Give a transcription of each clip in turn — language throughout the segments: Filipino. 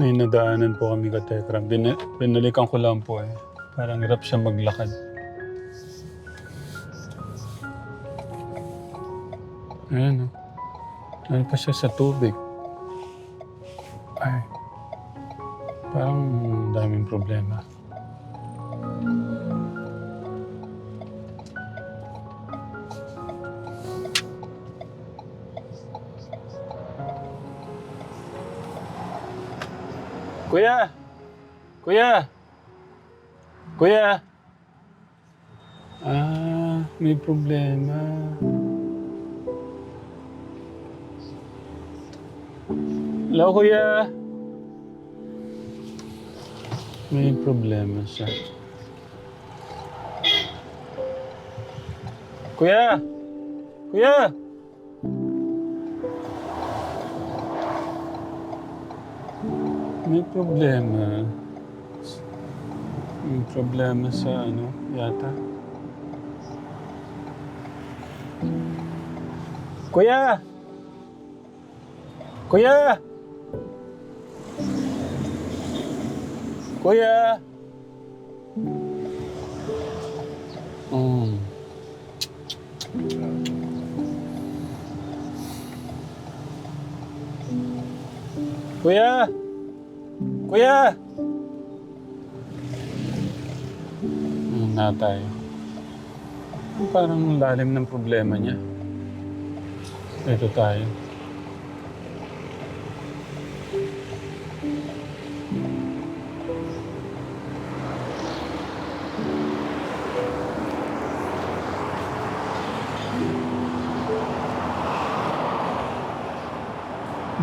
May nadaanan po kami ka Tekram. Bin binalikan ko lang po eh. Parang hirap siya maglakad. Ayan o. Ano pa siya sa tubig? Ay. Parang daming problema. Kuya! Kuya! Kuya! Ah, may problema. Hello, kuya. May problema siya. Kuya! Kuya! May problema. May problema sa ano, yata. Kuya! Kuya! Kuya! Mm. Kuya! Kuya! Hmm, na tayo. Parang lalim ng problema niya. Ito tayo.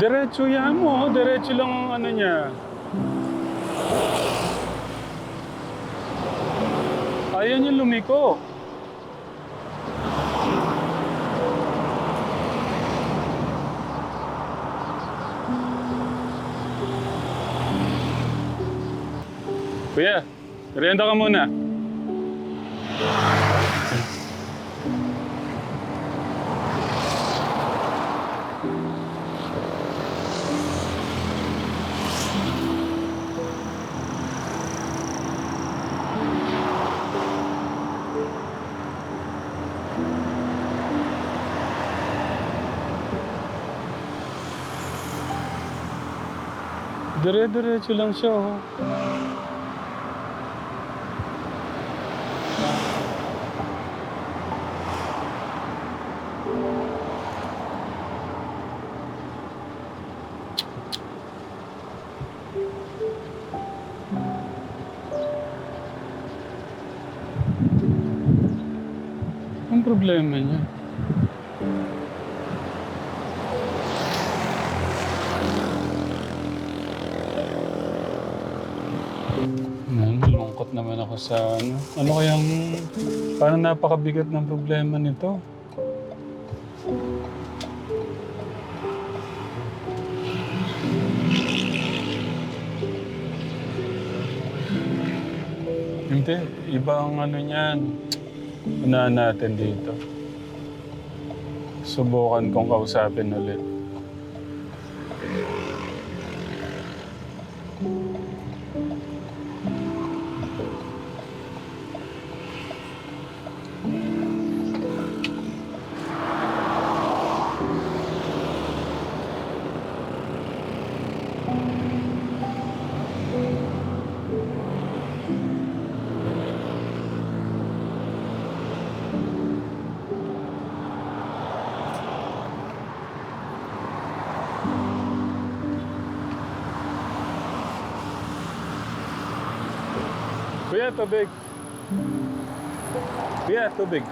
Diretso yan mo. Diretso lang ang ano niya. Ayaw niya lumiko. Kuya, merienda ka muna. Dire-diretso lang siya, oh. Ang problema niya. Ako sa ano. Ano kayang... Parang napakabigat ng problema nito. Hindi. Iba ang ano niyan. Unahan natin dito. Subukan kong kausapin ulit. Kuya, tubig. Kuya, tubig.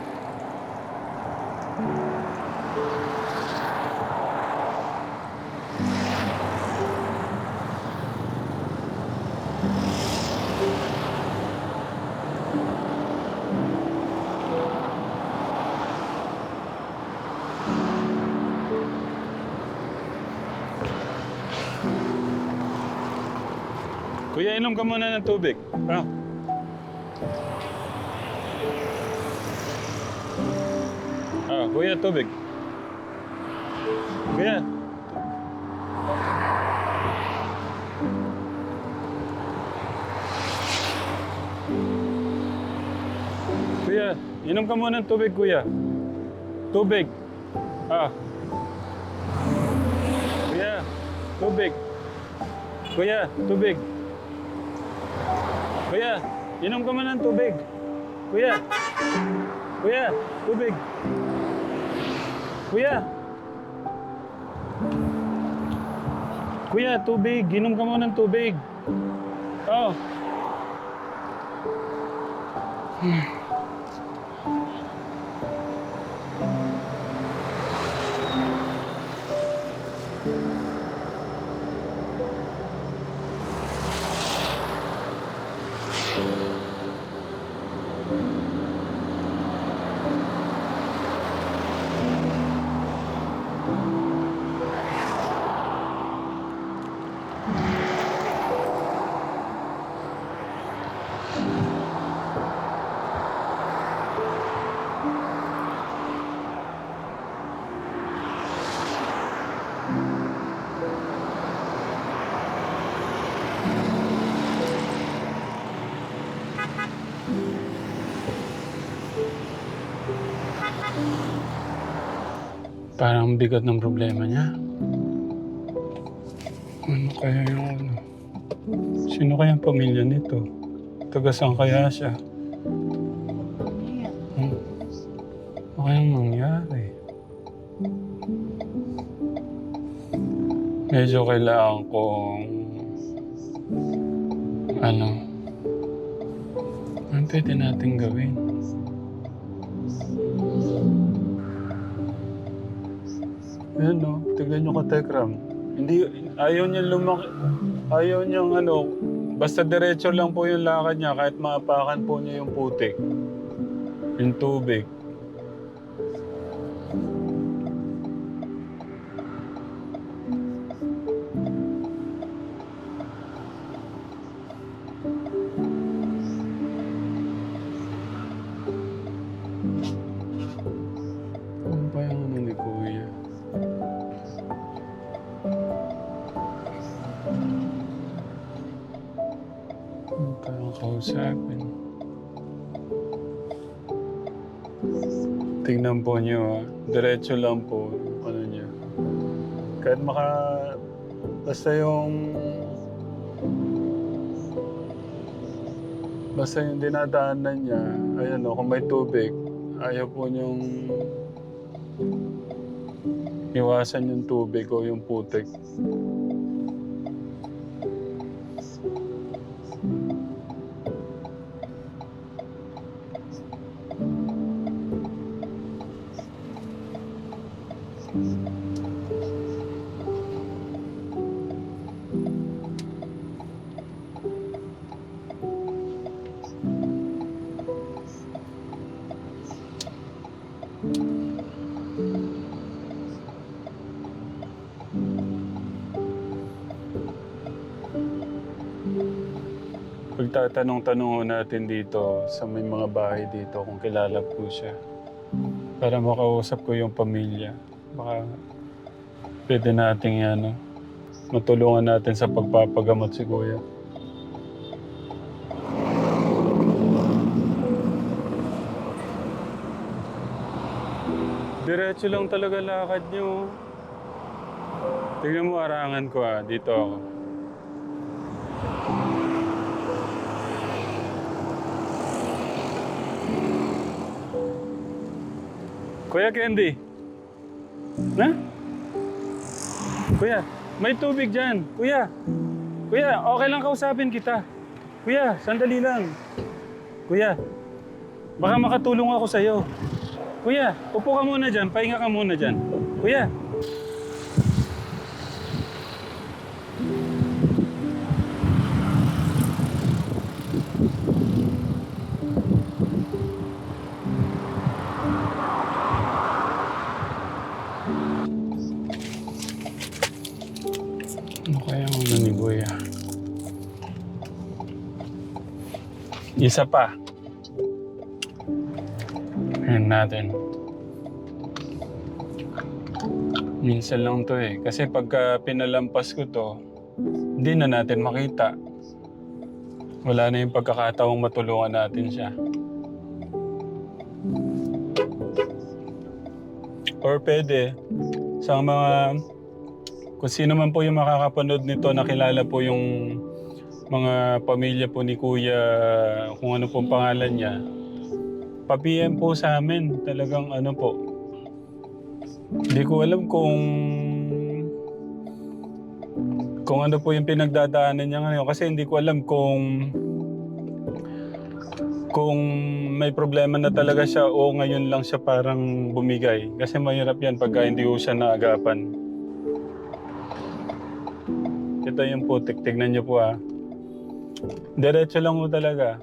Kuya, inom ka muna ng tubig. Ah. Kuya, tubig. Kuya. Kuya, inom ka muna ng tubig, kuya. Tubig. Ah. Kuya, tubig. Kuya, tubig. Kuya, inom ka muna ng tubig. Kuya. Kuya, tubig. Kuya. Kuya, tubig. Inom ka muna ng tubig. Oh. Parang bigat ng problema niya. Ano kaya yung ano? Sino kaya ang pamilya nito? Taga kaya siya? Hmm. Ano kayang mangyari? Medyo kailangan kong ano ano pwede natin gawin? Ayan no, tignan nyo ka Tekram. Hindi, ayaw niya lumaki, ayaw niyang ano, basta diretso lang po yung lakad niya kahit maapakan po niya yung putik. Yung tubig. Kausapin? Tingnan po niyo ah. Diretso lang po yung ano niya. Kahit maka... Basta yung... Basta yung dinadaanan niya, ayan o, kung may tubig, ayaw po niyong iwasan yung tubig o yung putik. Pagtatanong-tanong natin dito sa may mga bahay dito kung kilala po siya. Para makausap ko yung pamilya. Baka pwede nating ano, matulungan natin sa pagpapagamot si Kuya. Diretso lang talaga lakad niyo. Tingnan mo arangan ko ah, dito ako. Kuya Candy. Ha? Kuya, may tubig dyan. Kuya. Kuya, okay lang kausapin kita. Kuya, sandali lang. Kuya, baka makatulong ako sa'yo. Kuya, upo ka muna dyan. Pahinga ka muna dyan. Kuya. Isa pa. Ayan natin. Minsan lang to eh. Kasi pagka pinalampas ko to, hindi na natin makita. Wala na yung pagkakataong matulungan natin siya. Or pwede, sa mga, kung sino man po yung makakapanood nito, nakilala po yung mga pamilya po ni Kuya kung ano pong pangalan niya pa-PM po sa amin talagang ano po hindi ko alam kung kung ano po yung pinagdadaanan niya ngayon kasi hindi ko alam kung kung may problema na talaga siya o ngayon lang siya parang bumigay. Kasi mahirap yan pagka hindi ko siya naagapan. Ito yung putik. Tignan niyo po ah. Diretso lang mo talaga.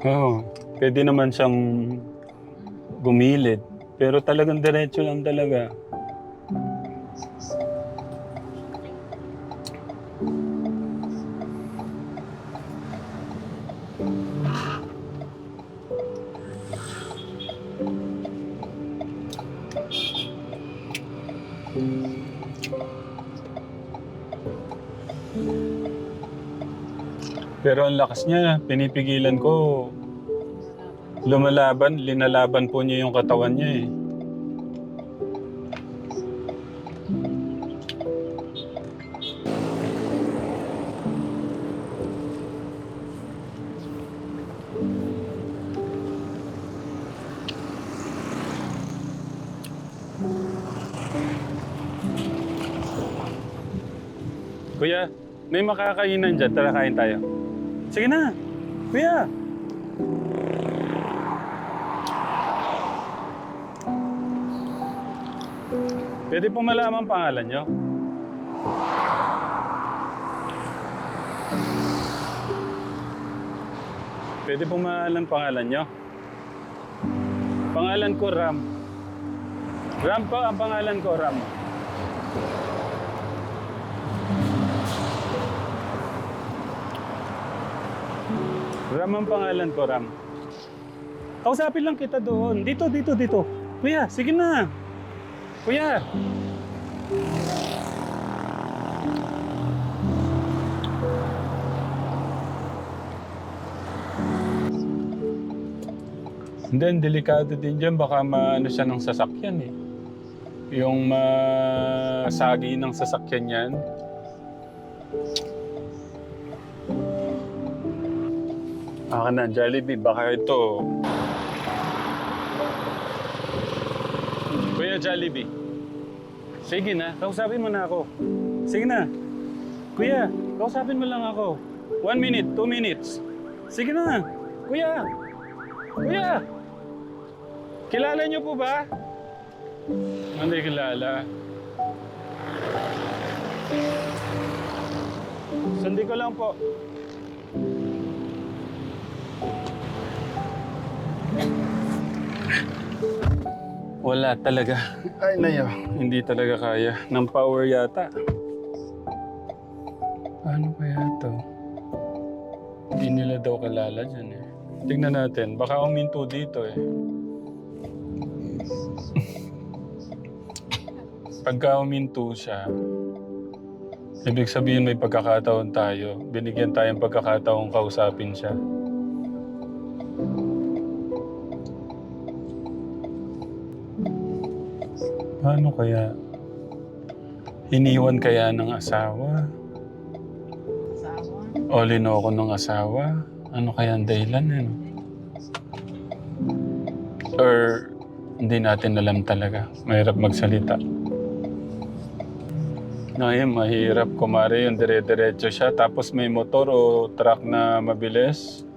Oo. Pwede naman siyang gumilid. Pero talagang diretso lang talaga. Pero ang lakas niya, pinipigilan ko. Lumalaban, linalaban po niya yung katawan niya eh. Kuya, may makakainan dyan. Tara, kain tayo. Sige na. Kuya. Pwede po malaman ang pangalan nyo? Pwede po malaman ang pangalan nyo? Pangalan ko Ram. Ram po ang pangalan ko Ram. Ram ang pangalan ko, Ram. Kausapin lang kita doon. Dito, dito, dito. Kuya, sige na. Kuya. Hindi, delikado din dyan. Baka maano siya ng sasakyan eh. Yung masagi ng sasakyan yan. Akin na, Jollibee. Baka ito. Kuya Jollibee. Sige na, kausapin mo na ako. Sige na. Kuya, kausapin mo lang ako. One minute, two minutes. Sige na. Kuya. Kuya. Kilala niyo po ba? Hindi kilala. Sandi ko lang po. Wala talaga. Ay, nayo. Hindi talaga kaya. Ng power yata. Paano kaya to? Hindi nila daw kalala dyan eh. Tingnan natin. Baka uminto dito eh. Pagka uminto siya, ibig sabihin may pagkakataon tayo. Binigyan tayong pagkakataon kausapin siya. Paano kaya? Iniwan kaya ng asawa? O linoko ng asawa? Ano kaya ang dahilan? Ano? Or hindi natin alam talaga. Mahirap magsalita. Ngayon, mahirap kumari yung dire-diretso siya tapos may motor o truck na mabilis.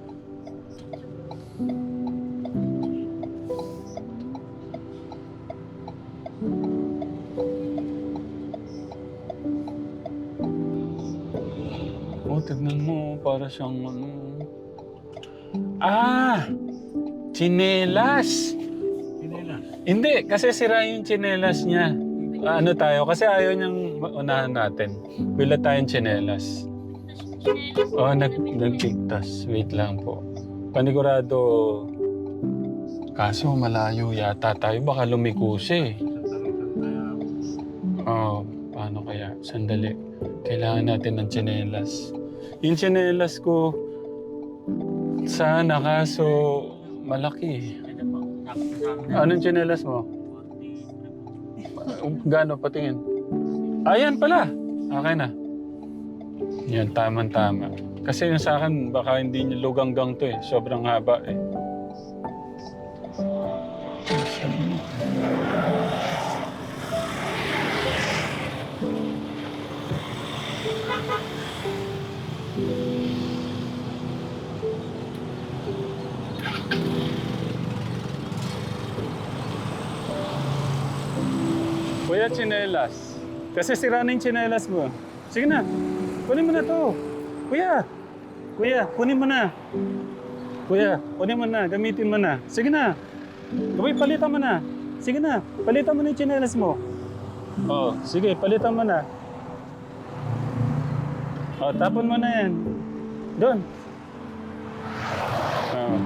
Tignan mo. Para siyang ano... Ah! Chinelas! Pinilas. Hindi, kasi sira yung chinelas niya. Ano tayo? Kasi ayaw niyang unahan natin. Bila tayong chinelas. Oh, nag nagpigtas. Wait lang po. Panigurado. Kaso malayo yata tayo. Baka lumiko siya eh. Oh, paano kaya? Sandali. Kailangan natin ng tsinelas. Yung tsinelas ko, sana kaso malaki. Anong tsinelas mo? Gano patingin? Ayan pala. Okay na. Yan, tama-tama. Kasi yung sa akin, baka hindi luganggang to eh. Sobrang haba eh. Kuya, chinelas. Kasi sira na yung chinelas mo. Sige na. Kunin mo na to. Kuya. Kuya, kunin mo na. Kuya, kunin mo na. Gamitin mo na. Sige na. Gawin, palitan mo na. Sige na. Palitan mo na yung chinelas mo. Oh, sige, palitan mo na. Oh, tapon mo na yan. Doon. Oh.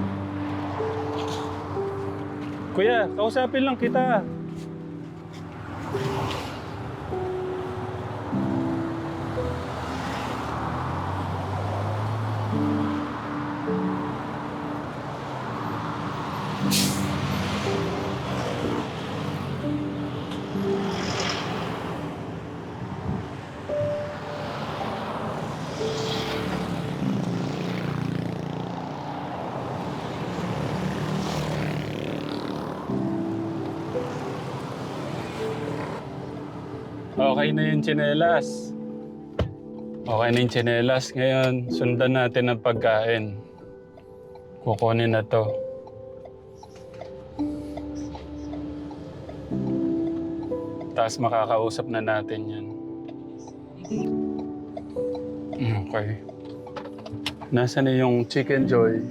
Kuya, kausapin lang kita. Thank you. Okay na yung tsinelas. Okay na yung tsinelas. Ngayon, sundan natin ang pagkain. Kukunin na to. Tapos makakausap na natin yan. Okay. Nasaan na yung chicken joy?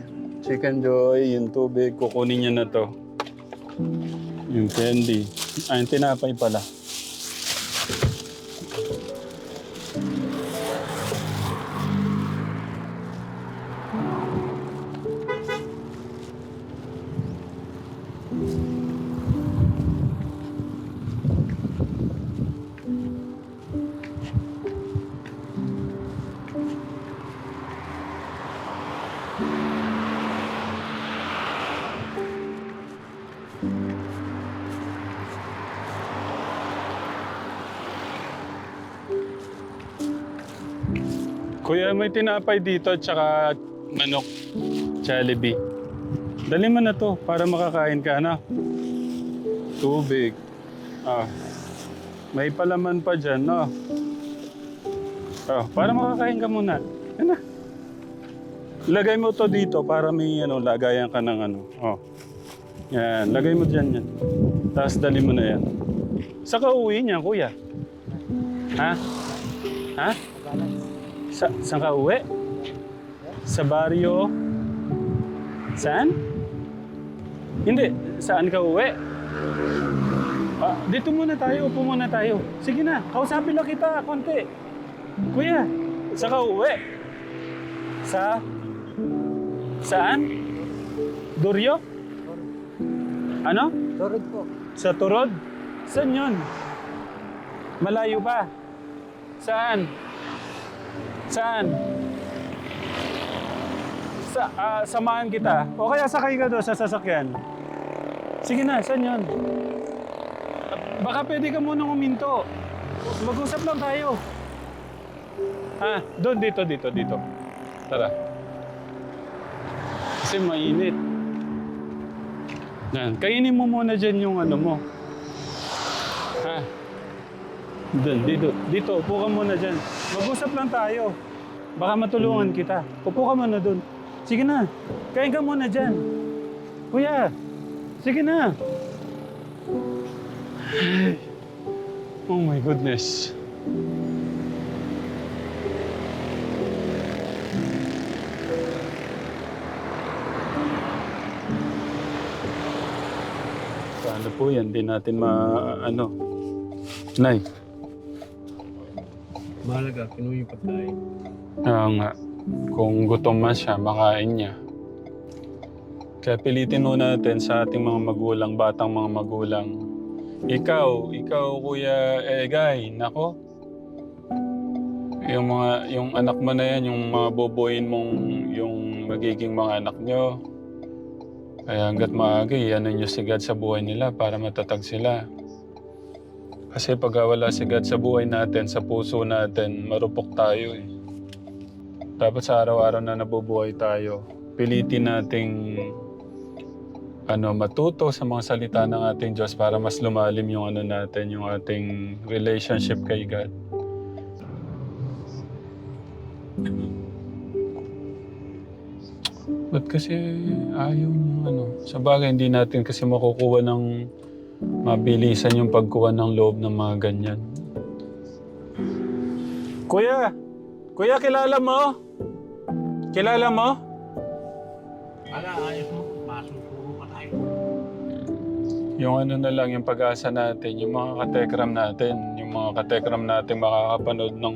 Chicken joy, yung tubig, kukunin niya na to. Yung candy. Ah, yung tinapay pala. Thank you. Kuya, may tinapay dito at saka manok. Jollibee. Dali mo na to para makakain ka na. Tubig. Ah. May palaman pa dyan, no? Oh, para makakain ka muna. Yan na. Lagay mo to dito para may ano, lagayan ka ng ano. Oh. Yan, lagay mo dyan yan. Tapos dali mo na yan. Sa kauwi niya, kuya? Ha? Ha? Sa, saan ka uwi? Sa baryo? Saan? Hindi. Saan ka uwi? Ah, dito muna tayo. Upo muna tayo. Sige na. Kausapin lang kita. Konti. Kuya, sa ka uwi? Sa? Saan? Duryo? Ano? Turod po. Sa Turod? Saan yun? Malayo pa? Saan? Saan? Sa, ah, samahan kita. O kaya sakay ka doon sa sasakyan. Sige na, saan yun? Baka pwede ka munang uminto. Mag-usap lang tayo. Ah, doon, dito, dito, dito. Tara. Kasi mainit. Yan. Kainin mo muna dyan yung ano mo. Ha? Doon, dito. Dito, upo ka muna dyan. Mag-usap lang tayo. Baka matulungan kita. Upo ka muna doon. Sige na. Kain ka muna dyan. Kuya, sige na. Oh my goodness. Paano po yan? Di natin ma... ano... Nay. Mahalaga, kinuha yung pagkain. Oo nga. Kung gutom man siya, makain niya. Kaya pilitin mo natin sa ating mga magulang, batang mga magulang. Ikaw, ikaw Kuya Egay, nako. yung mga, yung anak mo na yan, yung mga bubuin mong, yung magiging mga anak nyo. Kaya hanggat maaga, ano nyo si God sa buhay nila para matatag sila. Kasi pag wala si God sa buhay natin, sa puso natin, marupok tayo eh. Dapat sa araw-araw na nabubuhay tayo, pilitin nating ano, matuto sa mga salita ng ating Diyos para mas lumalim yung ano natin, yung ating relationship kay God. Ba't kasi ayaw niyo ano? Sa bagay, hindi natin kasi makukuha ng mabilisan yung pagkuha ng loob ng mga ganyan. Kuya! Kuya, kilala mo? Kilala mo? Ala, ayos mo. Masuturo ka tayo. Yung ano na lang, yung pag-asa natin, yung mga katekram natin, yung mga katekram natin makakapanood ng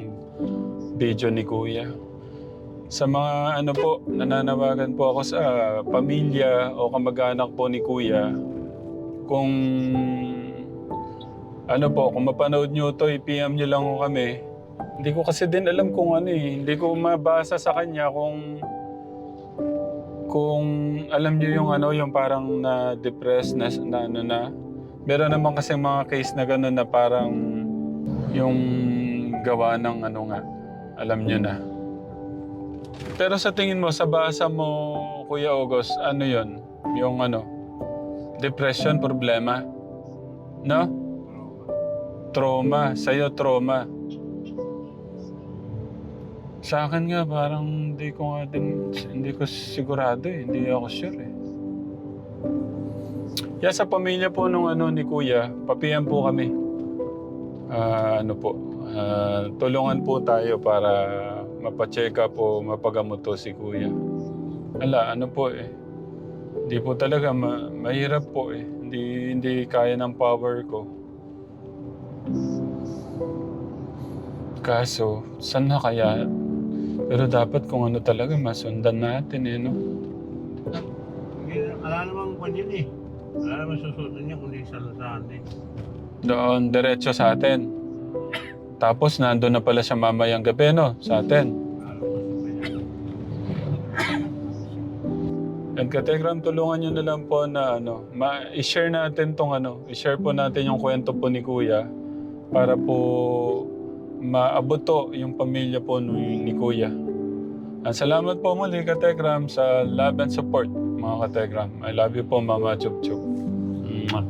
video ni Kuya. Sa mga ano po, nananawagan po ako sa pamilya o kamag-anak po ni Kuya, kung ano po, kung mapanood nyo to, i-PM nyo lang ko kami. Hindi ko kasi din alam kung ano eh. Hindi ko mabasa sa kanya kung kung alam niyo yung ano, yung parang na depressed na, na ano na. Meron naman kasi mga case na gano'n na parang yung gawa ng ano nga, alam niyo na. Pero sa tingin mo, sa basa mo, Kuya August, ano yon Yung ano, depression, problema? No? Trauma. Sa'yo, trauma. Sa akin nga, parang hindi ko nga din, hindi ko sigurado eh. Hindi ako sure eh. Kaya sa pamilya po nung ano ni Kuya, papiyan po kami. Ah, ano po, ah, tulungan po tayo para mapacheck up o mapagamot to si Kuya. Ala, ano po eh. Hindi po talaga, ma- mahirap po eh. Hindi, hindi kaya ng power ko. Kaso, saan na kaya? Pero dapat kung ano talaga, masundan natin eh, no? Hindi, Ala namang kwan yun eh. Ala namang susunod niya kundi sa lasaan eh. Doon, diretso sa atin. Tapos, nandun na pala siya mamayang gabi, no? Sa atin. And Kategram, tulungan nyo na lang po na ano, ma- i-share natin tong ano, i-share po natin yung kwento po ni Kuya para po maabot yung pamilya po ni, ni Kuya. At salamat po muli Kategram sa love and support mga Kategram. I love you po Mama Chup Chup. Mwah.